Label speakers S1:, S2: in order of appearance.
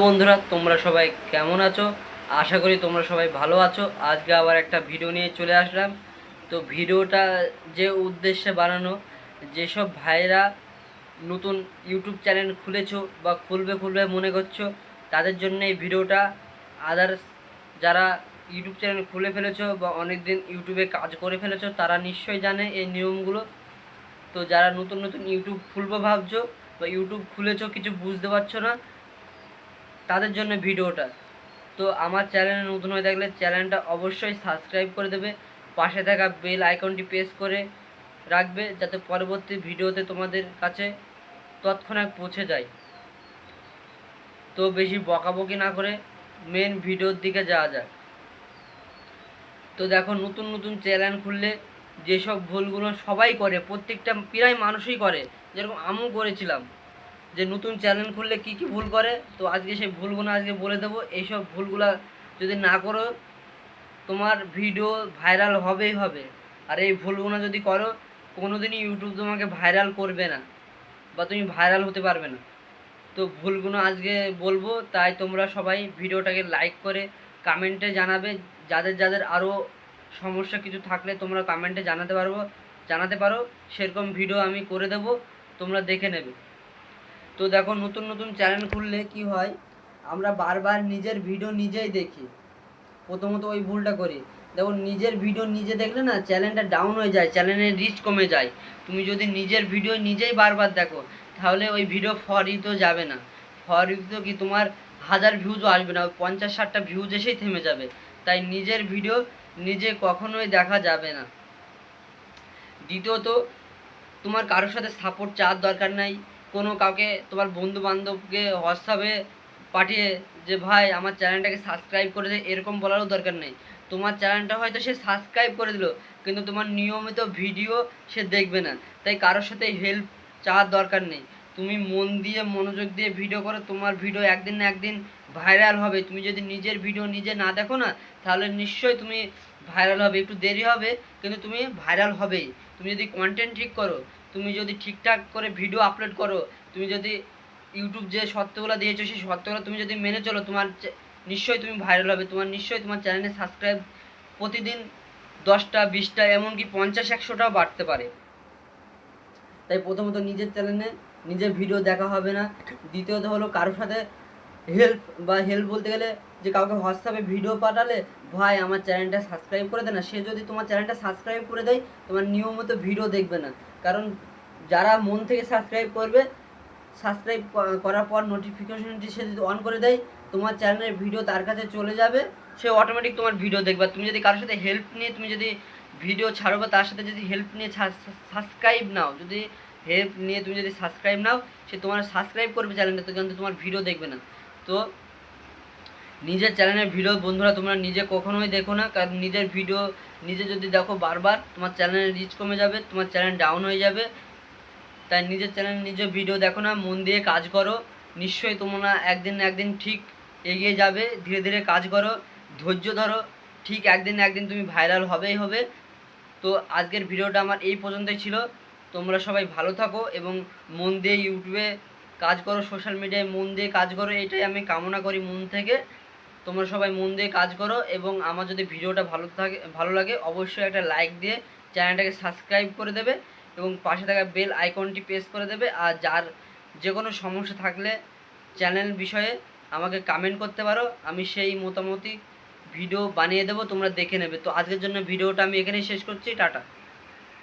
S1: বন্ধুরা, তোমরা সবাই কেমন আছো? আশা করি তোমরা সবাই ভালো আছো। আজকে আবার একটা ভিডিও নিয়ে চলে আসলাম। তো ভিডিওটা যে উদ্দেশ্যে বানানো, যেসব ভাইরা নতুন ইউটিউব চ্যানেল খুলেছো বা খুলবে খুলবে মনে করছ, তাদের জন্য এই ভিডিওটা। আদার্স যারা ইউটিউব চ্যানেল খুলে ফেলেছো বা অনেক দিন ইউটিউবে কাজ করে ফেলেছো, তারা নিশ্চয়ই জানে এই নিয়মগুলো। তো যারা নতুন নতুন ইউটিউব খুলবো ভাবছ বা ইউটিউব খুলেছো, কিছু বুঝতে পারছ না তাদের জন্য ভিডিওটা। তো আমার চ্যানেলে নতুন হয়ে থাকলে চ্যানেলটা অবশ্যই সাবস্ক্রাইব করে দেবে, পাশে থাকা বেল আইকনটি প্রেস করে রাখবে যাতে পরবর্তী ভিডিওতে তোমাদের কাছে তৎক্ষণাৎ পৌঁছে যায়। তো বেশি বকাবকি না করে মেন ভিডিওর দিকে যাওয়া যাক। তো দেখো নতুন নতুন চ্যানেল খুললে যেসব ভুলগুলো সবাই করে, প্রত্যেকটা প্রায় মানুষই করে, যেরকম আমিও করেছিলাম। যে নতুন চ্যানেল খুললে কি কি ভুল করে, তো আজকে সেই ভুলগুলো আজকে বলে দেবো। এইসব ভুলগুলো যদি না করো, তোমার ভিডিও ভাইরাল হবেই হবে। আর এই ভুলগুলো যদি করো, কোনোদিনই ইউটিউব তোমাকে ভাইরাল করবে না বা তুমি ভাইরাল হতে পারবে না। তো ভুলগুলো আজকে বলব, তাই তোমরা সবাই ভিডিওটাকে লাইক করে কমেন্টে জানাবে। যাদের যাদের আরও সমস্যা কিছু থাকলে তোমরা কমেন্টে জানাতে পারব, জানাতে পারো। সেরকম ভিডিও আমি করে দেবো, তোমরা দেখে নেবে। তো দেখো, নতুন নতুন চ্যানেল খুললে কি হয়? আমরা বারবার নিজের ভিডিও নিজেই দেখি। প্রথমত ওই ভুলটা করি। দেখো, নিজের ভিডিও নিজে দেখলে না চ্যানেলটা ডাউন হয়ে যায় চ্যানেলের রিচ কমে যায়। তুমি যদি নিজের ভিডিও নিজেই বারবার দেখো, তাহলে ওই ভিডিও ফর তো যাবে না। ফর তো কি তোমার হাজার ভিউজও আসবে না, ওই পঞ্চাশ ষাটটা ভিউজ এসেই থেমে যাবে। তাই নিজের ভিডিও নিজে কখনোই দেখা যাবে না। দ্বিতীয়ত, তোমার কারোর সাথে সাপোর্ট চাওয়ার দরকার নাই। কোনো কাউকে, তোমার বন্ধু বান্ধবকে হোয়াটসঅ্যাপে পাঠিয়ে যে, ভাই, আমার চ্যানেলটাকে সাবস্ক্রাইব করে দে, এরকম বলারও দরকার নেই। তোমার চ্যানেলটা হয়তো সে সাবস্ক্রাইব করে দিল, কিন্তু তোমার নিয়মিত ভিডিও সে দেখবে না। তাই কারোর সাথে হেল্প চাওয়ার দরকার নেই। তুমি মন দিয়ে মনোযোগ দিয়ে ভিডিও করো, তোমার ভিডিও একদিন না একদিন ভাইরাল হবে। তুমি যদি নিজের ভিডিও নিজে না দেখো না, তাহলে নিশ্চয়ই তুমি ভাইরাল হবে। একটু দেরি হবে, কিন্তু তুমি ভাইরাল হবেই। তুমি যদি কন্টেন্ট ঠিক করো তুমি যদি ঠিকঠাক করে ভিডিও আপলোড করো, তুমি যদি ইউটিউব যে সত্যগুলো দিয়েছ, সেই সত্যগুলো তুমি যদি মেনে চলো, তোমার নিশ্চয়ই তুমি ভাইরাল হবে। তোমার নিশ্চয়ই তোমার চ্যানেলে সাবস্ক্রাইব প্রতিদিন দশটা, বিশটা, এমনকি পঞ্চাশ, একশোটাও বাড়তে পারে। তাই প্রথমত নিজের চ্যানেলে নিজের ভিডিও দেখা হবে না। দ্বিতীয়ত হলো কারোর সাথে হেল্প বা হেল্প বলতে গেলে যে কাউকে হোয়াটসঅ্যাপে ভিডিও পাঠালে, ভাই, আমার চ্যানেলটা সাবস্ক্রাইব করে দে না। সে যদি তোমার চ্যানেলটা সাবস্ক্রাইব করে দেয়, তোমার নিয়মিত ভিডিও দেখবে না। কারণ যারা মন থেকে সাবস্ক্রাইব করবে, সাবস্ক্রাইব করার পর নোটিফিকেশনটি সে যদি অন করে দেয়, তোমার চ্যানেলের ভিডিও তার কাছে চলে যাবে, সে অটোমেটিক তোমার ভিডিও দেখবে। তুমি যদি কারোর সাথে হেল্প নিয়ে, তুমি যদি ভিডিও ছাড়ো বা তার সাথে যদি হেল্প নিয়ে সাবস্ক্রাইব নাও, যদি হেল্প নিয়ে তুমি যদি সাবস্ক্রাইব নাও, সে তোমার সাবস্ক্রাইব করবে চ্যানেলটা, তো কিন্তু তোমার ভিডিও দেখবে না। তো নিজের চ্যানেলের ভিডিও, বন্ধুরা তোমরা নিজে কখনোই দেখো না, কারণ নিজের ভিডিও নিজে যদি দেখো বারবার, তোমার চ্যানেলের রিচ কমে যাবে, তোমার চ্যানেল ডাউন হয়ে যাবে। তাই নিজের চ্যানেল, নিজের ভিডিও দেখো না, মন দিয়ে কাজ করো। নিশ্চয়ই তোমরা একদিন একদিন ঠিক এগিয়ে যাবে, ধীরে ধীরে কাজ করো, ধৈর্য ধরো। ঠিক একদিন একদিন তুমি ভাইরাল হবেই হবে। তো আজকের ভিডিওটা আমার এই পর্যন্তই ছিল। তোমরা সবাই ভালো থাকো এবং মন দিয়ে ইউটিউবে কাজ করো সোশ্যাল মিডিয়ায় মন দিয়ে কাজ করো, এটাই আমি কামনা করি মন থেকে। তোমরা সবাই মন দিয়ে কাজ করো এবং আমার যদি ভিডিওটা ভালো থাকে, ভালো লাগে, অবশ্যই একটা লাইক দিয়ে চ্যানেলটাকে সাবস্ক্রাইব করে দেবে এবং পাশে থাকা বেল আইকনটি প্রেস করে দেবে। আর যার যে কোনো সমস্যা থাকলে চ্যানেল বিষয়ে আমাকে কমেন্ট করতে পারো। আমি সেই মোটামুটি ভিডিও বানিয়ে দেবো, তোমরা দেখে নেবে। তো আজকের জন্য ভিডিওটা আমি এখানেই শেষ করছি। টাটা।